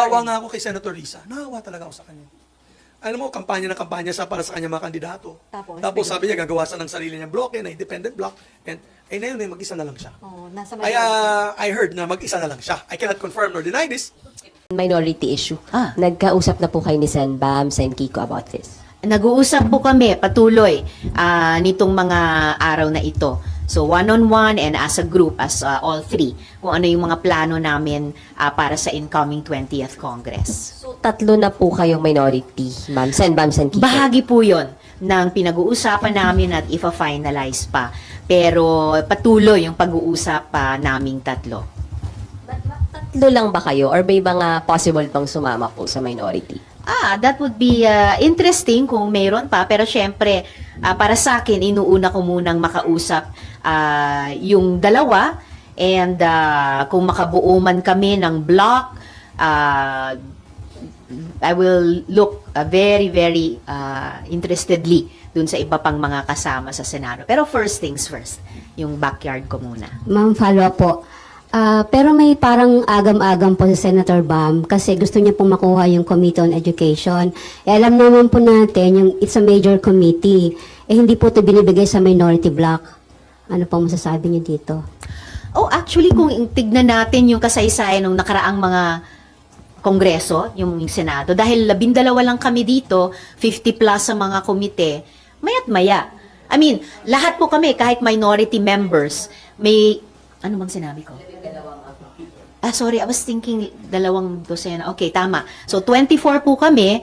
naawa nga ako kay Senator Risa. Naawa talaga ako sa kanya. Alam mo, kampanya ng kampanya sa para sa kanya mga kandidato. Tapos, sabi niya, gagawa siya ng sarili niyang bloke, na independent block. And, eh, na yun, eh, mag-isa na lang siya. Oh, nasa I, uh, I heard na mag-isa na lang siya. I cannot confirm nor deny this. minority issue. Ah. Nagkausap na po kayo ni Sen Bam, Sen Kiko about this. Nag-uusap po kami patuloy ah, nitong mga araw na ito. So one-on-one and as a group, as ah, all three, kung ano yung mga plano namin ah, para sa incoming 20th Congress. So, tatlo na po kayong minority, Ma'am Sen Bam, Sen Kiko. Bahagi po yon ng pinag-uusapan namin at ifa-finalize pa. Pero patuloy yung pag-uusap pa naming tatlo. Tatlo lang ba kayo or may mga possible pang sumama po sa minority? Ah, that would be uh, interesting kung mayroon pa. Pero syempre, ah, para sa akin, inuuna ko munang makausap ah, yung dalawa. And ah, kung makabuo man kami ng block, ah, I will look ah, very, very ah, interestedly dun sa iba pang mga kasama sa Senado. Pero first things first, yung backyard ko muna. Ma'am, follow up po. Ah, pero may parang agam-agam po si Senator Bam kasi gusto niya pong makuha yung Committee on Education. Eh, alam naman po natin, yung it's a major committee. Eh, hindi po ito binibigay sa minority block. Ano po masasabi niyo dito? Oh, actually, kung tignan natin yung kasaysayan ng nakaraang mga kongreso, yung Senado, dahil labindalawa lang kami dito, 50 plus sa mga komite, mayat maya. I mean, lahat po kami, kahit minority members, may, ano bang sinabi ko? Ah, sorry, I was thinking dalawang dosena. Okay, tama. So, 24 po kami,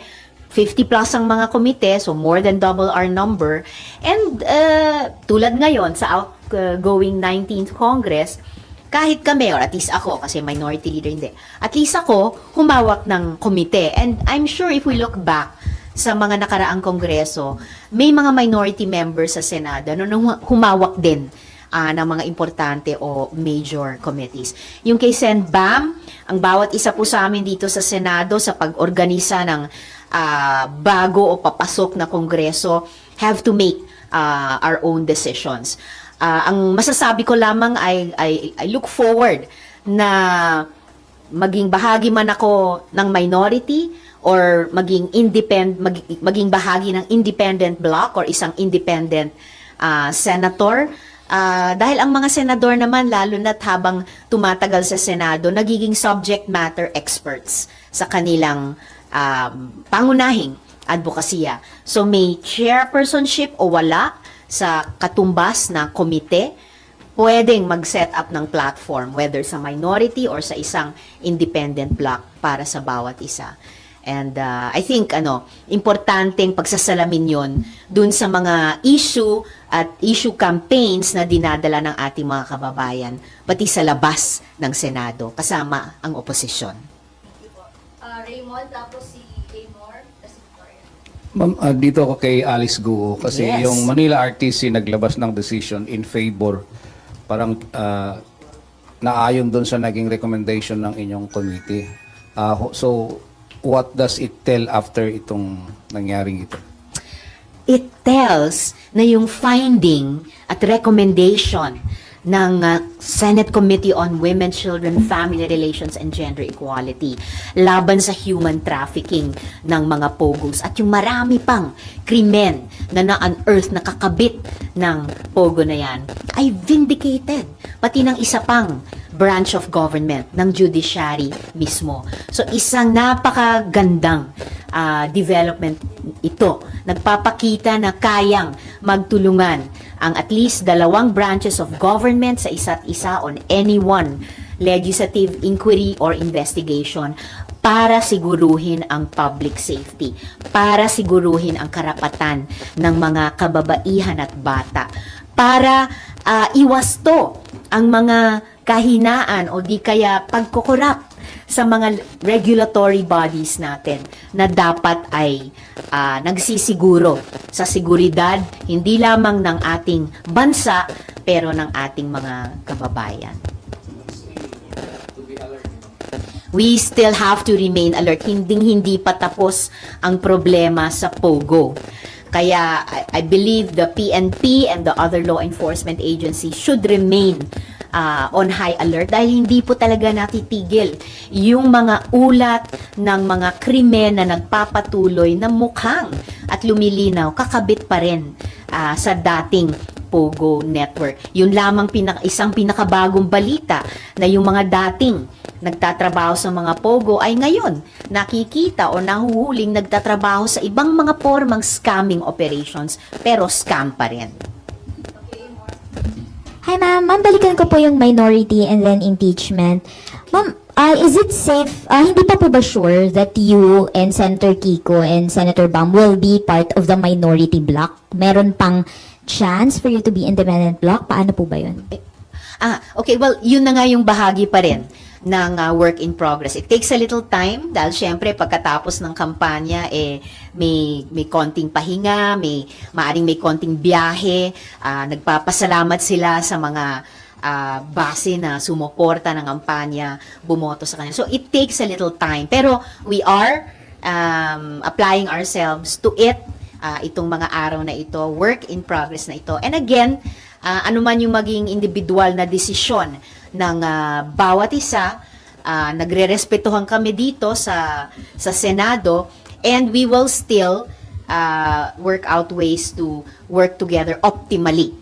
50 plus ang mga komite, so more than double our number. And uh, tulad ngayon sa outgoing 19th Congress, kahit kami, or at least ako, kasi minority leader hindi, at least ako, humawak ng komite. And I'm sure if we look back sa mga nakaraang kongreso, may mga minority members sa Senado na humawak din ah, ng mga importante o major committees. Yung kay Sen Bam, ang bawat isa po sa amin dito sa Senado sa pag-organisa ng ah, bago o papasok na kongreso have to make ah, our own decisions. Ah, ang masasabi ko lamang ay, ay I look forward na maging bahagi man ako ng minority or maging independent maging, maging bahagi ng independent block or isang independent ah, senator Ah, dahil ang mga senador naman lalo na't habang tumatagal sa Senado nagiging subject matter experts sa kanilang um, pangunahing advokasya. So may chairpersonship o wala sa katumbas na komite pwedeng mag-set up ng platform whether sa minority or sa isang independent block para sa bawat isa. And uh, I think ano, importanteng pagsasalamin 'yon dun sa mga issue at issue campaigns na dinadala ng ating mga kababayan pati sa labas ng Senado kasama ang oposisyon. Uh, Raymond, tapos si Amor, tapos si Victoria. Ma'am, ah, dito ako kay Alice Guo kasi Yes. yung Manila RTC naglabas ng decision in favor parang ah, naayon doon sa naging recommendation ng inyong committee. Ho- so what does it tell after itong nangyaring ito? it tells na yung finding at recommendation ng uh, Senate Committee on Women, Children, Family Relations and Gender Equality laban sa human trafficking ng mga pogos at yung marami pang krimen na na-unearth, nakakabit ng pogo na yan ay vindicated pati ng isa pang branch of government ng judiciary mismo. So isang napakagandang ah, development ito. Nagpapakita na kayang magtulungan ang at least dalawang branches of government sa isa't isa on any one legislative inquiry or investigation para siguruhin ang public safety, para siguruhin ang karapatan ng mga kababaihan at bata, para ah, iwasto ang mga kahinaan o di kaya pagkukurap sa mga regulatory bodies natin na dapat ay ah, nagsisiguro sa seguridad hindi lamang ng ating bansa pero ng ating mga kababayan. We still have to remain alert. Hinding hindi pa tapos ang problema sa POGO. Kaya I, I believe the PNP and the other law enforcement agencies should remain ah, on high alert dahil hindi po talaga natitigil yung mga ulat ng mga krimen na nagpapatuloy na mukhang at lumilinaw kakabit pa rin ah, sa dating Pogo Network. Yun lamang pinaka, isang pinakabagong balita na yung mga dating nagtatrabaho sa mga Pogo ay ngayon nakikita o nahuhuling nagtatrabaho sa ibang mga formang scamming operations pero scam pa rin. Hi ma'am, ma'am balikan ko po yung minority and then impeachment. Ma'am, ah, is it safe, ah, hindi pa po ba sure that you and Senator Kiko and Senator Bam will be part of the minority block? Meron pang chance for you to be independent block? Paano po ba yun? Ah, okay, well, yun na nga yung bahagi pa rin ng ah, work in progress. It takes a little time dahil syempre pagkatapos ng kampanya eh may may konting pahinga, may maaring may konting biyahe, ah, nagpapasalamat sila sa mga ah, base na sumuporta ng kampanya, bumoto sa kanya. So it takes a little time. Pero we are um, applying ourselves to it ah, itong mga araw na ito, work in progress na ito. And again, ah, ano yung maging individual na desisyon ng ah, bawat isa, ah, nagre-respetuhan kami dito sa sa Senado and we will still ah, work out ways to work together optimally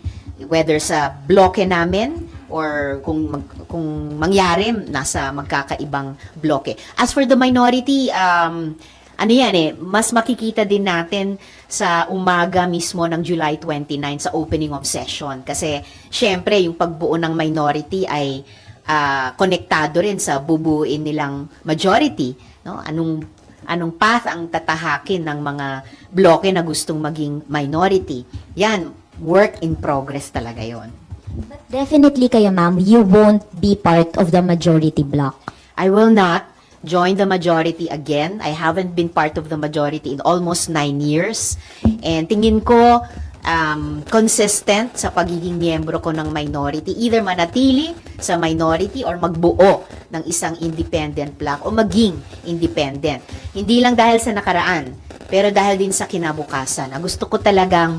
whether sa bloke namin or kung mag, kung mangyari nasa magkakaibang bloke. As for the minority um ano yan eh, mas makikita din natin sa umaga mismo ng July 29 sa opening of session. Kasi, syempre, yung pagbuo ng minority ay ah, konektado rin sa bubuin nilang majority. No? Anong, anong path ang tatahakin ng mga bloke na gustong maging minority. Yan, work in progress talaga yon. Definitely kayo ma'am, you won't be part of the majority block. I will not join the majority again. I haven't been part of the majority in almost nine years. And tingin ko, um, consistent sa pagiging miyembro ko ng minority. Either manatili sa minority or magbuo ng isang independent block o maging independent. Hindi lang dahil sa nakaraan, pero dahil din sa kinabukasan. Gusto ko talagang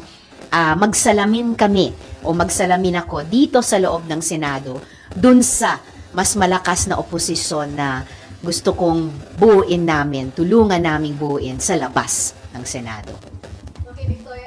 ah, magsalamin kami o magsalamin ako dito sa loob ng Senado dun sa mas malakas na oposisyon na gusto kong buuin namin, tulungan naming buuin sa labas ng Senado.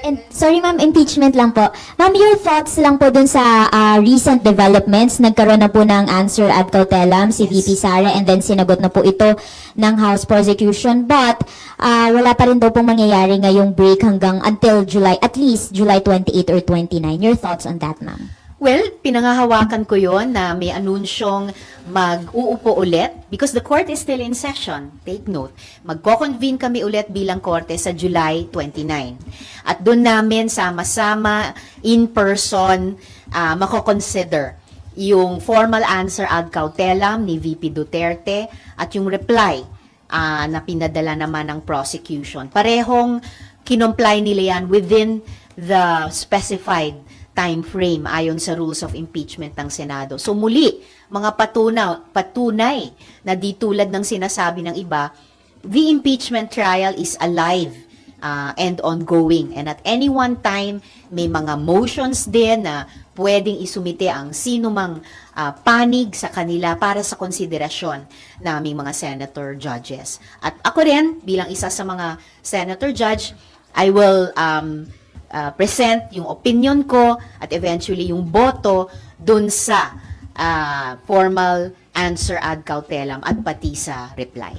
And sorry ma'am, impeachment lang po. Ma'am, your thoughts lang po dun sa ah, recent developments. Nagkaroon na po ng answer ad cautelam si VP Sara and then sinagot na po ito ng House Prosecution. But ah, wala pa rin daw pong mangyayari ngayong break hanggang until July, at least July 28 or 29. Your thoughts on that ma'am? Well, pinangahawakan ko yon na may anunsyong mag-uupo ulit because the court is still in session. Take note. Magko-convene kami ulit bilang korte sa July 29. At doon namin sama-sama in person uh, mako-consider yung formal answer ad cautelam ni VP Duterte at yung reply ah, na pinadala naman ng prosecution. Parehong kinomply nila yan within the specified time frame ayon sa rules of impeachment ng Senado. So muli, mga patunaw, patunay na di tulad ng sinasabi ng iba, the impeachment trial is alive uh, and ongoing. And at any one time, may mga motions din na pwedeng isumite ang sino mang uh, panig sa kanila para sa konsiderasyon naming mga senator judges. At ako rin, bilang isa sa mga senator judge, I will um, uh, present yung opinion ko at eventually yung boto dun sa uh, formal answer ad cautelam at pati sa reply.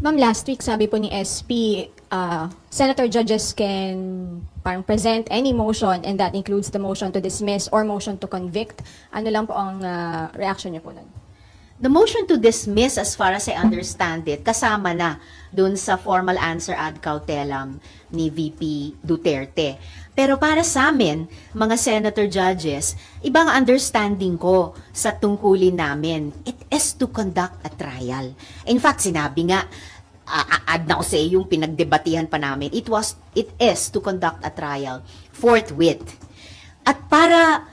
Ma'am, last week sabi po ni SP, uh, senator judges can parang present any motion and that includes the motion to dismiss or motion to convict. Ano lang po ang uh, reaction niyo po nun? The motion to dismiss, as far as I understand it, kasama na dun sa formal answer ad cautelam ni VP Duterte. Pero para sa amin, mga senator judges, ibang understanding ko sa tungkulin namin. It is to conduct a trial. In fact, sinabi nga, a- ad na ko sa yung pinagdebatihan pa namin, it was, it is to conduct a trial forthwith. At para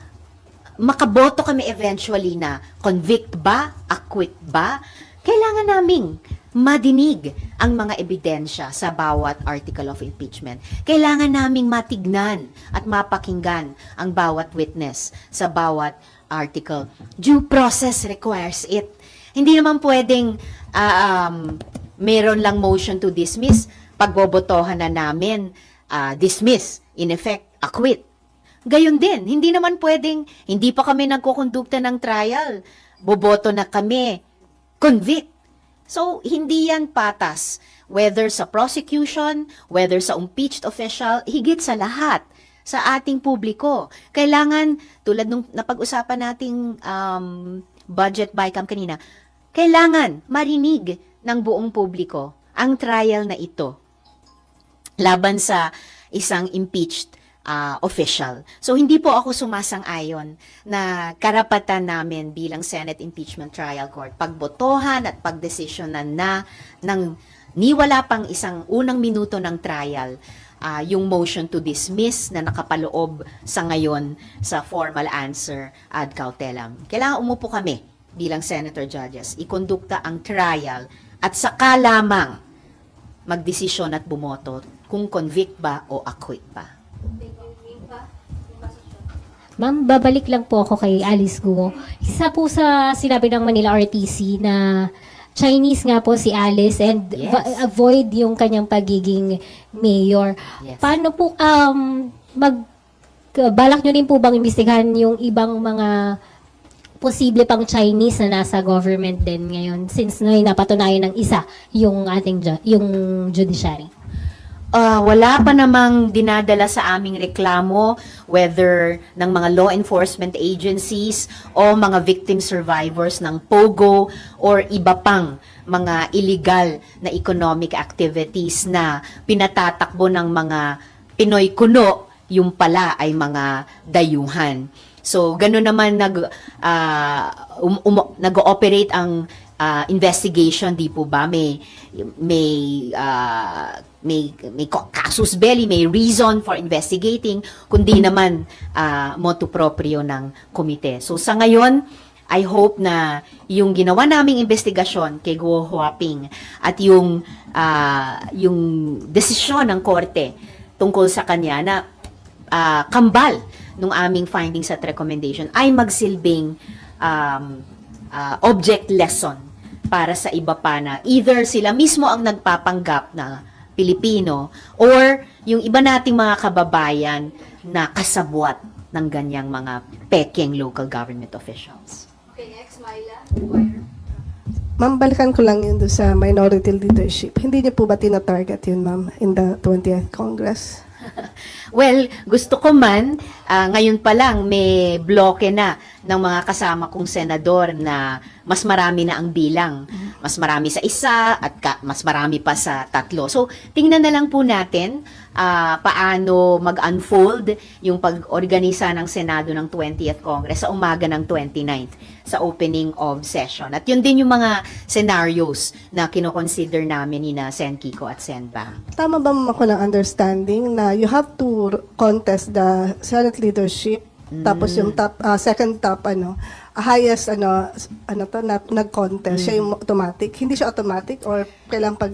makaboto kami eventually na convict ba, acquit ba, kailangan naming madinig ang mga ebidensya sa bawat article of impeachment. Kailangan naming matignan at mapakinggan ang bawat witness sa bawat article. Due process requires it. Hindi naman pwedeng ah, um, meron lang motion to dismiss, pagbobotohan na namin, ah, dismiss, in effect, acquit. Gayon din, hindi naman pwedeng, hindi pa kami nagkukondukta ng trial, boboto na kami, convict. So, hindi yan patas. Whether sa prosecution, whether sa impeached official, higit sa lahat sa ating publiko. Kailangan, tulad nung napag-usapan nating um, budget bycam kanina, kailangan marinig ng buong publiko ang trial na ito laban sa isang impeached ah, official. So hindi po ako sumasang-ayon na karapatan namin bilang Senate Impeachment Trial Court pagbotohan at pagdesisyonan na ng ni wala pang isang unang minuto ng trial ah, yung motion to dismiss na nakapaloob sa ngayon sa formal answer ad cautelam. Kailangan umupo kami bilang senator judges, ikondukta ang trial at saka lamang magdesisyon at bumoto kung convict ba o acquit ba. Ma'am, babalik lang po ako kay Alice Guo. Isa po sa sinabi ng Manila RTC na Chinese nga po si Alice and Yes. avoid yung kanyang pagiging mayor. Yes. Paano po um mag balak nyo rin po bang imbestigahan yung ibang mga posible pang Chinese na nasa government din ngayon since na napatunayan ng isa yung ating ju- yung judiciary? Ah, wala pa namang dinadala sa aming reklamo whether ng mga law enforcement agencies o mga victim survivors ng POGO or iba pang mga illegal na economic activities na pinatatakbo ng mga Pinoy kuno yung pala ay mga dayuhan. So, gano'n naman nag, ah, um, um- nag-ooperate ang ah, investigation, di po ba? May, may, ah, may, may casus belli, may reason for investigating, kundi naman ah, motu proprio ng komite. So, sa ngayon, I hope na yung ginawa naming investigasyon kay Guo Huaping at yung ah, yung desisyon ng korte tungkol sa kanya na ah, kambal nung aming findings at recommendation ay magsilbing um, ah, object lesson para sa iba pa na either sila mismo ang nagpapanggap na Pilipino or yung iba nating mga kababayan na kasabwat ng ganyang mga peking local government officials. Okay, next, Myla. Wire. Ma'am, balikan ko lang yun sa minority leadership. Hindi niyo po ba tina-target yun, ma'am, in the 20th Congress? Well, gusto ko man, ah, ngayon pa lang may bloke na ng mga kasama kong senador na mas marami na ang bilang. Mas marami sa isa at ka- mas marami pa sa tatlo. So, tingnan na lang po natin ah, paano mag-unfold yung pag-organisa ng Senado ng 20th Congress sa umaga ng 29th sa opening of session. At yun din yung mga scenarios na kinoconsider namin ni na Sen Kiko at Sen Bang. Tama ba ako ng understanding na you have to contest the Senate leadership tapos yung top ah, second top ano highest ano ano to na nag-contest siya yung automatic. Hindi siya automatic or kailang pag